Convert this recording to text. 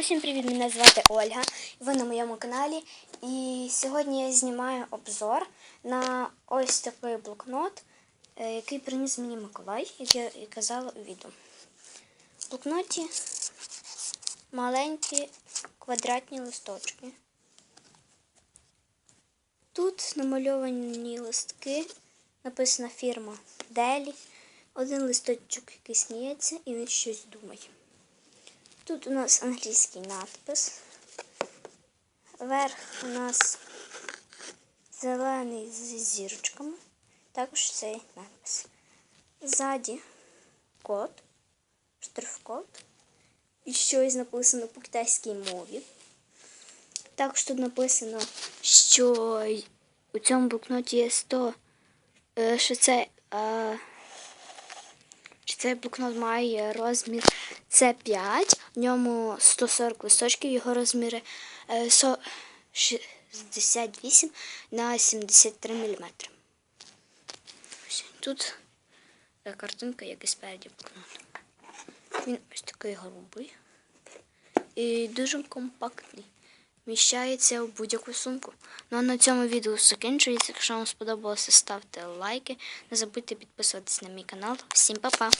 Усім привіт! Мене звати Ольга. Ви на моєму каналі. І сьогодні я знімаю обзор на ось такий блокнот, е, який приніс мені Миколай, як я і казала у відео. В блокноті маленькі квадратні листочки. Тут намальовані листки, написана фірма Делі. Один листочок який сміється і він щось думає. Тут у нас англійський надпис. Верх у нас зелений з зірочками. Також цей надпис. Ззаді код, штрих-код. І щось написано по китайській мові. Також тут написано, що у цьому блокноті є 100, е, що це. е, що цей блокнот має розмір С5, в ньому 140 листочків, його розміри е, 68 на 73 мм. Ось Тут е, картинка, як і спереді блокноту. Він ось такий грубий і дуже компактний. Вміщається в будь-яку сумку. Ну а на цьому відео закінчується. Якщо вам сподобалося, ставте лайки. Не забудьте підписуватись на мій канал. Всім па-па!